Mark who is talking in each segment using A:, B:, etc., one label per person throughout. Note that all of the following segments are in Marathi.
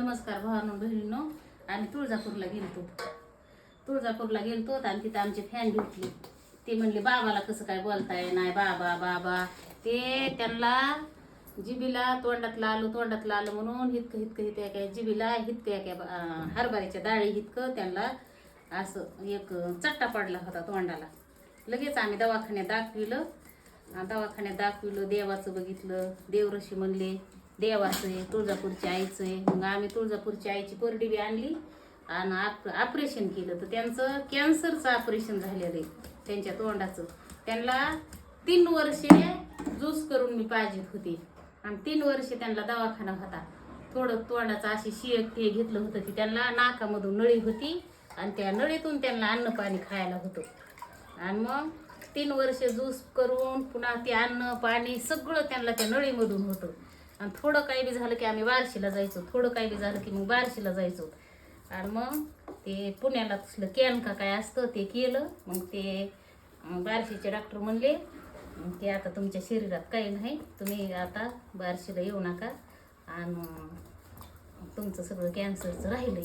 A: नमस्कार भावानो बहिणीनो. आम्ही तुळजापूरला गेलतो. तुळजापूरला गेलतो आणि तिथं आमचे फॅन भेटले. ते म्हणले बाबाला कसं काय बोलताय? नाही बाबा बाबा. ते त्यांना जिबीला तोंडातलं आलं तोंडातलं आलं म्हणून हितकं हितकं हित काय जिबीला हितकं काय हरभऱ्याच्या डाळी हितकं त्यांना असं एक चट्टा पडला होता तोंडाला. लगेच आम्ही दवाखान्यात दाखविलं. दवाखान्यात दाखविलं देवाचं बघितलं. देवऋषी म्हणले देवाचं आहे तुळजापूरच्या आईचं आहे. मग आम्ही तुळजापूरच्या आईची परडी बी आणली आणि आप ऑपरेशन केलं. तर त्यांचं कॅन्सरचं ऑपरेशन झालेलं आहे त्यांच्या तोंडाचं. त्यांना तीन वर्षे जूस करून मी पाहिजेत होती. आणि तीन वर्षे त्यांना दवाखाना होता. थोडं तोंडाचं अशी शियक ते घेतलं होतं की त्यांना नाकामधून नळी होती आणि त्या नळीतून त्यांना अन्न पाणी खायला होतं. आणि मग तीन वर्ष जूस करून पुन्हा ते अन्न पाणी सगळं त्यांना त्या नळीमधून होतं. आणि थोडं काही बी झालं की आम्ही बारशीला जायचो थोडं काही बी झालं की मग बारशीला जायचो. आणि मग ते पुण्याला तसलं कॅन का काय असतं ते केलं मग ते बारशीचे डॉक्टर म्हणले की आता तुमच्या शरीरात काही नाही तुम्ही आता बारशीला येऊ नका आणि तुमचं सगळं कॅन्सरचं राहिलंय.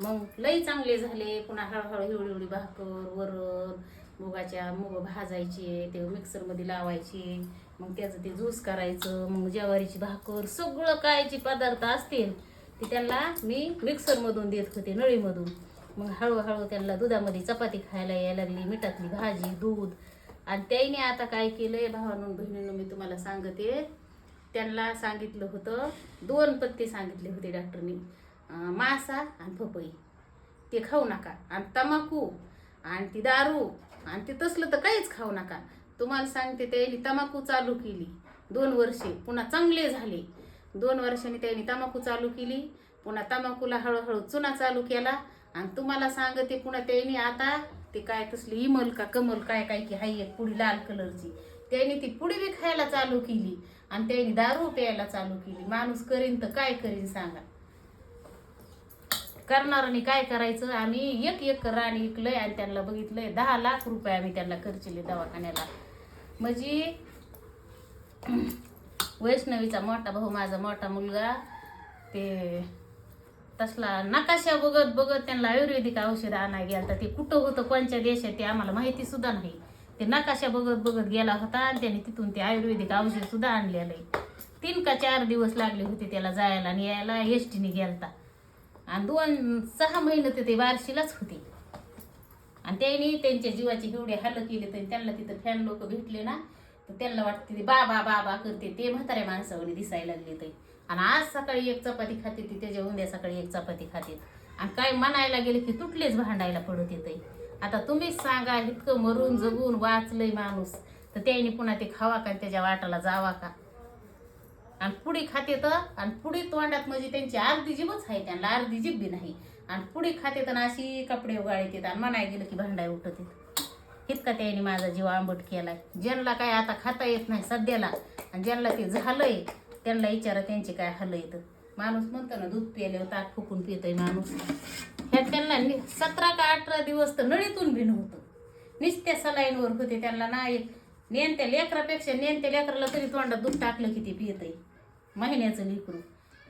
A: मग लई चांगले झाले पुन्हा हळूहळू हिवळीवळी भाकर वरण मुगाच्या मुग भाजायचे ते मिक्सरमध्ये लावायचे. मग त्याचं ते ज्यूस करायचं मग ज्वारीची भाकर सगळं काय जे पदार्थ असतील ते त्यांना मी मिक्सरमधून देत होते नळीमधून. मग हळूहळू त्यांना दुधामध्ये चपाती खायला यायला लागली मिठातली भाजी दूध. आणि त्याने आता काय केलं आहे भावानं बहिणीनं मी तुम्हाला सांगते. त्यांना सांगितलं होतं दोन पत्ते सांगितले होते डॉक्टरनी. मासा आणि पपई. ते खाऊ नका. आणि तंबाखू. आणि ती दारू. आणि ते तसलं तर काहीच खाऊ नका. तुम्हाला सांगते त्यांनी तंबाखू चालू केली. दोन वर्षे पुन्हा चांगले झाले. दोन वर्षांनी त्यांनी तंबाखू चालू केली पुन्हा तंबाखूला हळूहळू चुना चालू केला. आणि तुम्हाला सांगते पुन्हा त्यांनी आता ते काय तसली इमल का कमल काय काय की हाय एक पुडी लाल कलरची. त्यांनी ती पुडी बी खायला चालू केली आणि त्यांनी दारू प्यायला चालू केली. माणूस करीन तर काय करीन सांगा. करणाराने काय करायचं? आम्ही एक एक राणी विकलंय आणि त्यांना बघितलंय दहा लाख रुपये आम्ही त्यांना खर्चले दवाखान्याला. म्हणजे वैष्णवीचा मोठा भाऊ माझा मोठा मुलगा ते तसला नकाशा बघत बघत त्यांना आयुर्वेदिक औषध आणा गेला ते कुठं होतं कोणत्या देशात ते आम्हाला माहिती सुद्धा नाही. ते नकाशा बघत बघत गेला होता आणि त्याने तिथून ते आयुर्वेदिक औषध सुद्धा आणलेलं आहे. तीन का चार दिवस लागले होते त्याला जायला आणि यायला एस टीने गेलता. आणि दोन सहा महिने तर ते बारशीलाच होते. आणि त्यांनी त्यांच्या जीवाची एवढे हल्ल केले तर त्यांना तिथं फॅन लोक भेटले ना तर त्यांना वाटते ते बाबा बाबा करते. ते म्हाताऱ्या माणसावर दिसायला लागले ते. आणि आज सकाळी एक चपाती खाते ती त्याच्या उद्या सकाळी एक चपाती खाते. आणि काय म्हणायला गेले की तुटलेच भांडायला पडत येते आता तुम्हीच सांगा इतकं मरून जगून वाचलंय माणूस. तर त्यांनी पुन्हा ते खावा का त्याच्या वाटाला जावा का? आणि पुढे खाते तर आणि पुढे तोंडात म्हणजे त्यांची अर्धी जीभच आहे त्यांना अर्धी जीभ बी नाही. आणि पुढे खाते तर अशी कपडे उगाळीत आणि म्हणाय गेलं की भांडाय उठत. इतका त्याने माझा जीव आंबट केलाय. ज्यांना काय आता खाता येत नाही सध्याला आणि ज्यांना ते झालंय त्यांना विचारा त्यांचे काय हाल येतं. माणूस म्हणतो ना दूध पियाले ताक फुकून पितोय माणूस. ह्या त्यांना नि- सतरा का अठरा दिवस तर नळीतून भिन होतं नुसत्या सलाईनवर होते त्यांना नाही नेणत्या लेकरापेक्षा नेणत्या लेकराला तरी तोंडात दूध टाकलं की ते पियतंय महिन्याचं लेकरू.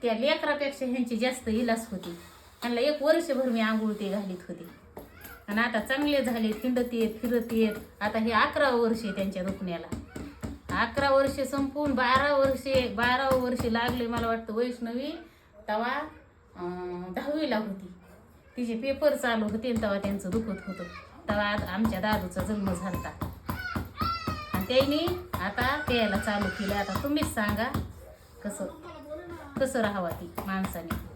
A: त्या लेकरापेक्षा ह्यांची जास्त इलास होती. त्यांना एक वर्षभर मी आंघोळ ते घालीत होते. आणि आता चांगले झाले फिंडत येत फिरत येत. आता हे अकरा वर्ष आहे त्यांच्या दुखण्याला अकरा वर्षे संपून बारा वर्षे बारा वर्षे लागले मला वाटतं वैष्णवी. तेव्हा दहावीला होती. तिचे पेपर चालू होते तेव्हा त्यांचं दुखत होतं. तेव्हा आमच्या दादूचा जन्म झाला आणि त्यांनी आता प्यायला चालू केलं. आता तुम्हीच सांगा कसं कसं राहावा ती माणसाने.